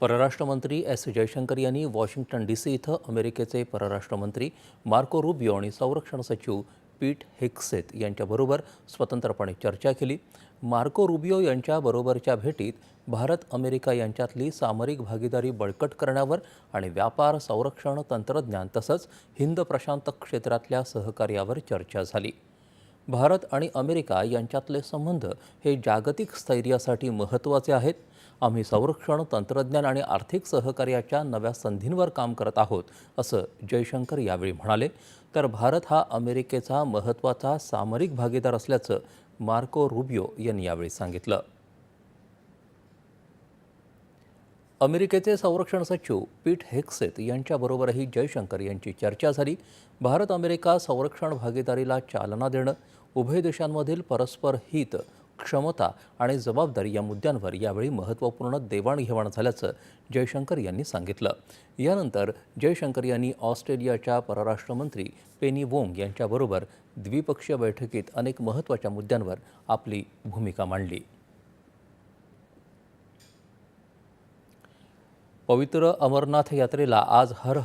परराष्ट्रमंत्री एस जयशंकर यांनी Washington D C इथं अमेरिकेचे परराष्ट्रमंत्री मार्को रुबियो आणि संरक्षण सचिव पीट हेक्सेत यांच्याबरोबर स्वतंत्रपणे चर्चा केली. मार्को रुबियो यांच्याबरोबरच्या भेटीत भारत अमेरिका यांच्यातली सामरिक भागीदारी बळकट करण्यावर आणि व्यापार संरक्षण तंत्रज्ञान तसंच हिंद प्रशांत क्षेत्रातल्या सहकार्यावर चर्चा झाली. भारत आणि अमेरिका यांच्यातले संबंध हे जागतिक स्थैर्यासाठी महत्त्वाचे आहेत. आम्ही संरक्षण तंत्रज्ञान आणि आर्थिक सहकार्याच्या नव्या संधींवर काम करत आहोत असं जयशंकर यावेळी म्हणाले. तर भारत हा अमेरिकेचा महत्त्वाचा सामरिक भागीदार असल्याचं मार्को रुबियो यांनी यावेळी सांगितलं. अमेरिकेचे संरक्षण सचिव पीट हेक्सेत यांच्याबरोबरही जयशंकर यांची चर्चा झाली. भारत अमेरिका संरक्षण भागीदारीला चालना देणं उभय देशांमधील परस्पर हित क्षमता आणि जबाबदारी या मुद्द्यांवर यावेळी महत्त्वपूर्ण देवाणघेवाण झाल्याचं जयशंकर यांनी सांगितलं. यानंतर जयशंकर यांनी ऑस्ट्रेलियाच्या परराष्ट्रमंत्री पेनी वोंग यांच्याबरोबर द्विपक्षीय बैठकीत अनेक महत्त्वाच्या मुद्द्यांवर आपली भूमिका मांडली. पवित्र अमरनाथ यात्रेला आज हर हर